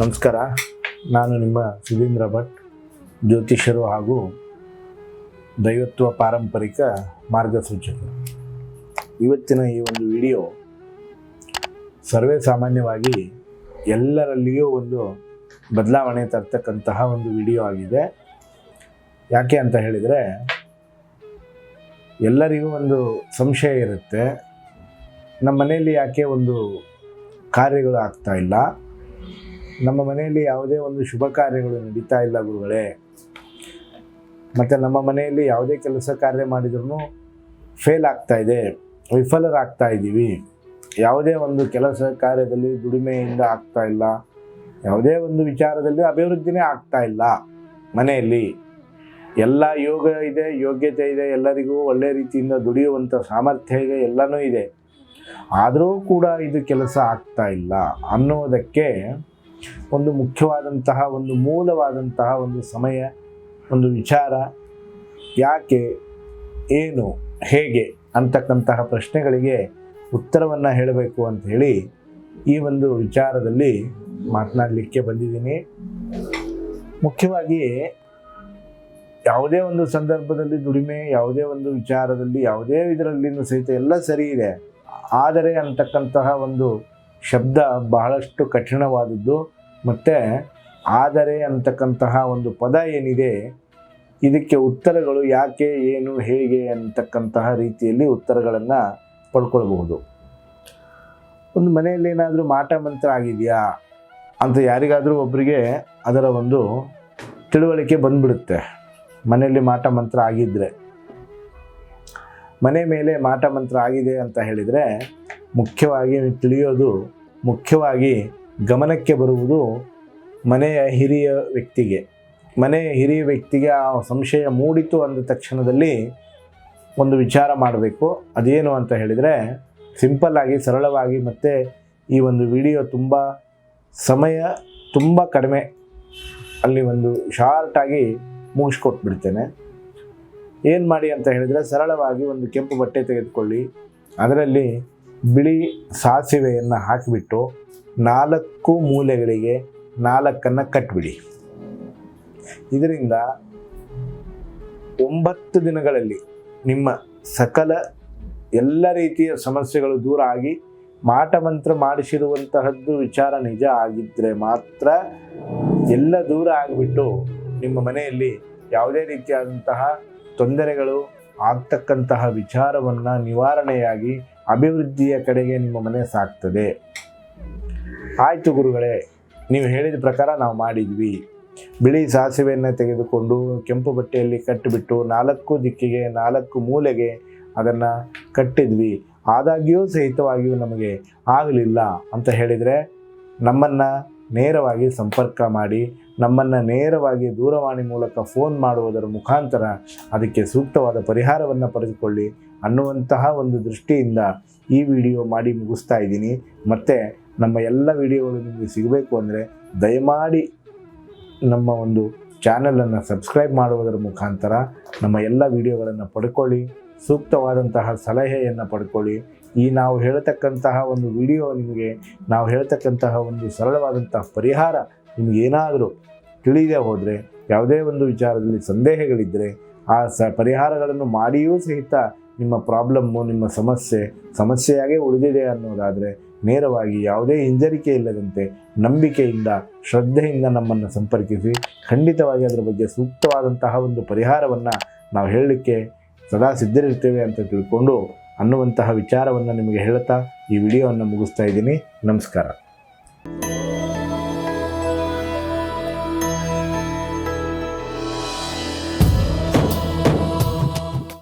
ನಮಸ್ಕಾರ. ನಾನು ನಿಮ್ಮ ಸುಧೀಂದ್ರ ಭಟ್ ಜ್ಯೋತಿಷರು ಹಾಗೂ ದೈವತ್ವ ಪಾರಂಪರಿಕ ಮಾರ್ಗಸೂಚಕರು ಇವತ್ತಿನ ಈ ಒಂದು ವಿಡಿಯೋ ಸರ್ವೇ ಸಾಮಾನ್ಯವಾಗಿ ಎಲ್ಲರಲ್ಲಿಯೂ ಒಂದು ಬದಲಾವಣೆ ತರ್ತಕ್ಕಂತಹ ಒಂದು ವಿಡಿಯೋ ಆಗಿದೆ. ಯಾಕೆ ಅಂತ ಹೇಳಿದರೆ, ಎಲ್ಲರಿಗೂ ಒಂದು ಸಂಶಯ ಇರುತ್ತೆ. ನಮ್ಮ ಮನೆಯಲ್ಲಿ ಯಾಕೆ ಒಂದು ಕಾರ್ಯಗಳು ಆಗ್ತಾ ಇಲ್ಲ? ನಮ್ಮ ಮನೆಯಲ್ಲಿ ಯಾವುದೇ ಒಂದು ಶುಭ ಕಾರ್ಯಗಳು ನಡೀತಾ ಇಲ್ಲ ಗುರುಗಳೇ. ಮತ್ತು ನಮ್ಮ ಮನೆಯಲ್ಲಿ ಯಾವುದೇ ಕೆಲಸ ಕಾರ್ಯ ಮಾಡಿದ್ರೂ ಫೇಲ್ ಆಗ್ತಾ ಇದೆ, ವಿಫಲರಾಗ್ತಾ ಇದ್ದೀವಿ. ಯಾವುದೇ ಒಂದು ಕೆಲಸ ಕಾರ್ಯದಲ್ಲಿ ದುಡಿಮೆಯಿಂದ ಆಗ್ತಾ ಇಲ್ಲ, ಯಾವುದೇ ಒಂದು ವಿಚಾರದಲ್ಲಿ ಅಭಿವೃದ್ಧಿನೇ ಆಗ್ತಾ ಇಲ್ಲ ಮನೆಯಲ್ಲಿ. ಎಲ್ಲ ಯೋಗ ಇದೆ, ಯೋಗ್ಯತೆ ಇದೆ, ಎಲ್ಲರಿಗೂ ಒಳ್ಳೆಯ ರೀತಿಯಿಂದ ದುಡಿಯುವಂಥ ಸಾಮರ್ಥ್ಯ ಇದೆ, ಎಲ್ಲನೂ ಇದೆ. ಆದರೂ ಕೂಡ ಇದು ಕೆಲಸ ಆಗ್ತಾ ಇಲ್ಲ ಅನ್ನೋದಕ್ಕೆ ಒಂದು ಮುಖ್ಯವಾದಂತಹ, ಒಂದು ಮೂಲವಾದಂತಹ ಒಂದು ಸಮಯ, ಒಂದು ವಿಚಾರ, ಯಾಕೆ, ಏನು, ಹೇಗೆ ಅಂತಕ್ಕಂತಹ ಪ್ರಶ್ನೆಗಳಿಗೆ ಉತ್ತರವನ್ನು ಹೇಳಬೇಕು ಅಂತ ಹೇಳಿ ಈ ಒಂದು ವಿಚಾರದಲ್ಲಿ ಮಾತನಾಡಲಿಕ್ಕೆ ಬಂದಿದ್ದೀನಿ. ಮುಖ್ಯವಾಗಿ ಯಾವುದೇ ಒಂದು ಸಂದರ್ಭದಲ್ಲಿ ದುಡಿಮೆ, ಯಾವುದೇ ಒಂದು ವಿಚಾರದಲ್ಲಿ, ಯಾವುದೇ ಇದರಲ್ಲಿನೂ ಸಹಿತ ಎಲ್ಲ ಸರಿ ಇದೆ. ಆದರೆ ಅಂತಕ್ಕಂತಹ ಒಂದು ಶಬ್ದ ಬಹಳಷ್ಟು ಕಠಿಣವಾದದ್ದು. ಮತ್ತು ಆದರೆ ಅಂತಕ್ಕಂತಹ ಒಂದು ಪದ ಏನಿದೆ, ಇದಕ್ಕೆ ಉತ್ತರಗಳು ಯಾಕೆ, ಏನು, ಹೇಗೆ ಅಂತಕ್ಕಂತಹ ರೀತಿಯಲ್ಲಿ ಉತ್ತರಗಳನ್ನು ಪಡ್ಕೊಳ್ಬಹುದು. ಒಂದು ಮನೆಯಲ್ಲಿ ಏನಾದರೂ ಮಾಟ ಮಂತ್ರ ಆಗಿದೆಯಾ ಅಂತ ಯಾರಿಗಾದರೂ ಒಬ್ಬರಿಗೆ ಅದರ ಒಂದು ತಿಳುವಳಿಕೆ ಬಂದ್ಬಿಡುತ್ತೆ. ಮನೆಯಲ್ಲಿ ಮಾಟ ಮಂತ್ರ ಆಗಿದ್ದರೆ ಮನೆ ಮೇಲೆ ಮಾಟ ಮಂತ್ರ ಆಗಿದೆ ಅಂತ ಹೇಳಿದರೆ ಮುಖ್ಯವಾಗಿ ತಿಳಿಯೋದು ಮುಖ್ಯವಾಗಿ ಗಮನಕ್ಕೆ ಬರುವುದು ಮನೆಯ ಹಿರಿಯ ವ್ಯಕ್ತಿಗೆ. ಮನೆಯ ಹಿರಿಯ ವ್ಯಕ್ತಿಗೆ ಆ ಸಂಶಯ ಮೂಡಿತು ಅಂದ ತಕ್ಷಣದಲ್ಲಿ ಒಂದು ವಿಚಾರ ಮಾಡಬೇಕು. ಅದೇನು ಅಂತ ಹೇಳಿದರೆ ಸಿಂಪಲ್ಲಾಗಿ ಸರಳವಾಗಿ ಮತ್ತು ಈ ಒಂದು ವಿಡಿಯೋ ತುಂಬ ಸಮಯ ತುಂಬ ಕಡಿಮೆ ಅಲ್ಲಿ ಒಂದು ಶಾರ್ಟಾಗಿ ಮುಗಿಸ್ಕೊಟ್ಬಿಡ್ತೇನೆ. ಏನು ಮಾಡಿ ಅಂತ ಹೇಳಿದರೆ, ಸರಳವಾಗಿ ಒಂದು ಕೆಂಪು ಬಟ್ಟೆ ತೆಗೆದುಕೊಳ್ಳಿ. ಅದರಲ್ಲಿ ಬಿಳಿ ಸಾಸಿವೆಯನ್ನು ಹಾಕಿಬಿಟ್ಟು ನಾಲ್ಕು ಮೂಲೆಗಳಿಗೆ ನಾಲ್ಕನ್ನು ಕಟ್ಬಿಡಿ. ಇದರಿಂದ ಒಂಬತ್ತು ದಿನಗಳಲ್ಲಿ ನಿಮ್ಮ ಸಕಲ ಎಲ್ಲ ರೀತಿಯ ಸಮಸ್ಯೆಗಳು ದೂರ ಆಗಿ ಮಾಟ ಮಂತ್ರ ಮಾಡಿಸಿರುವಂತಹದ್ದು ವಿಚಾರ ನಿಜ ಆಗಿದ್ದರೆ ಮಾತ್ರ ಎಲ್ಲ ದೂರ ಆಗಿಬಿಟ್ಟು ನಿಮ್ಮ ಮನೆಯಲ್ಲಿ ಯಾವುದೇ ರೀತಿಯಾದಂತಹ ತೊಂದರೆಗಳು ಆಗ್ತಕ್ಕಂತಹ ವಿಚಾರವನ್ನು ನಿವಾರಣೆಯಾಗಿ ಅಭಿವೃದ್ಧಿಯ ಕಡೆಗೆ ನಿಮ್ಮ ಮನೆ ಸಾಗ್ತದೆ ಆಯಿತು ಗುರುಗಳೇ, ನೀವು ಹೇಳಿದ ಪ್ರಕಾರ ನಾವು ಮಾಡಿದ್ವಿ. ಬಿಳಿ ಸಾಸಿವೆಯನ್ನು ತೆಗೆದುಕೊಂಡು ಕೆಂಪು ಬಟ್ಟೆಯಲ್ಲಿ ಕಟ್ಟಿಬಿಟ್ಟು ನಾಲ್ಕು ದಿಕ್ಕಿಗೆ, ನಾಲ್ಕು ಮೂಲೆಗೆ ಅದನ್ನು ಕಟ್ಟಿದ್ವಿ. ಆದಾಗ್ಯೂ ಸಹಿತವಾಗಿಯೂ ನಮಗೆ ಆಗಲಿಲ್ಲ ಅಂತ ಹೇಳಿದರೆ ನಮ್ಮನ್ನು ನೇರವಾಗಿ ಸಂಪರ್ಕ ಮಾಡಿ ನಮ್ಮನ್ನು ನೇರವಾಗಿ ದೂರವಾಣಿ ಮೂಲಕ ಫೋನ್ ಮಾಡುವುದರ ಮುಖಾಂತರ ಅದಕ್ಕೆ ಸೂಕ್ತವಾದ ಪರಿಹಾರವನ್ನು ಪಡೆದುಕೊಳ್ಳಿ ಅನ್ನುವಂತಹ ಒಂದು ದೃಷ್ಟಿಯಿಂದ ಈ ವಿಡಿಯೋ ಮಾಡಿ ಮುಗಿಸ್ತಾ ಇದ್ದೀನಿ. ಮತ್ತು ನಮ್ಮ ಎಲ್ಲ ವಿಡಿಯೋಗಳು ನಿಮಗೆ ಸಿಗಬೇಕು ಅಂದರೆ ದಯಮಾಡಿ ನಮ್ಮ ಒಂದು ಚಾನಲನ್ನು ಸಬ್ಸ್ಕ್ರೈಬ್ ಮಾಡುವುದರ ಮುಖಾಂತರ ನಮ್ಮ ಎಲ್ಲ ವಿಡಿಯೋಗಳನ್ನು ಪಡ್ಕೊಳ್ಳಿ. ಸೂಕ್ತವಾದಂತಹ ಸಲಹೆಯನ್ನು ಪಡ್ಕೊಳ್ಳಿ. ಈ ನಾವು ಹೇಳ್ತಕ್ಕಂತಹ ಒಂದು ವಿಡಿಯೋ ನಿಮಗೆ, ನಾವು ಹೇಳ್ತಕ್ಕಂತಹ ಒಂದು ಸರಳವಾದಂತಹ ಪರಿಹಾರ ನಿಮಗೇನಾದರೂ ತಿಳಿದೇ ಹೋದರೆ, ಯಾವುದೇ ಒಂದು ವಿಚಾರದಲ್ಲಿ ಸಂದೇಹಗಳಿದ್ದರೆ ಆ ಸ ಪರಿಹಾರಗಳನ್ನು ಮಾಡಿಯೂ ಸಹಿತ ನಿಮ್ಮ ಪ್ರಾಬ್ಲಮ್ಮು, ನಿಮ್ಮ ಸಮಸ್ಯೆ ಸಮಸ್ಯೆಯಾಗೇ ಉಳಿದಿದೆ ಅನ್ನೋದಾದರೆ, ನೇರವಾಗಿ ಯಾವುದೇ ಹಿಂಜರಿಕೆ ಇಲ್ಲದಂತೆ ನಂಬಿಕೆಯಿಂದ, ಶ್ರದ್ಧೆಯಿಂದ ನಮ್ಮನ್ನು ಸಂಪರ್ಕಿಸಿ, ಖಂಡಿತವಾಗಿ ಅದರ ಬಗ್ಗೆ ಸೂಕ್ತವಾದಂತಹ ಒಂದು ಪರಿಹಾರವನ್ನು ನಾವು ಹೇಳಲಿಕ್ಕೆ ಸದಾ ಸಿದ್ಧರಿರ್ತೇವೆ ಅಂತ ತಿಳ್ಕೊಂಡು ಅನ್ನುವಂತಹ ವಿಚಾರವನ್ನು ನಿಮಗೆ ಹೇಳ್ತಾ ಈ ವಿಡಿಯೋವನ್ನು ಮುಗಿಸ್ತಾ ಇದ್ದೀನಿ. ನಮಸ್ಕಾರ.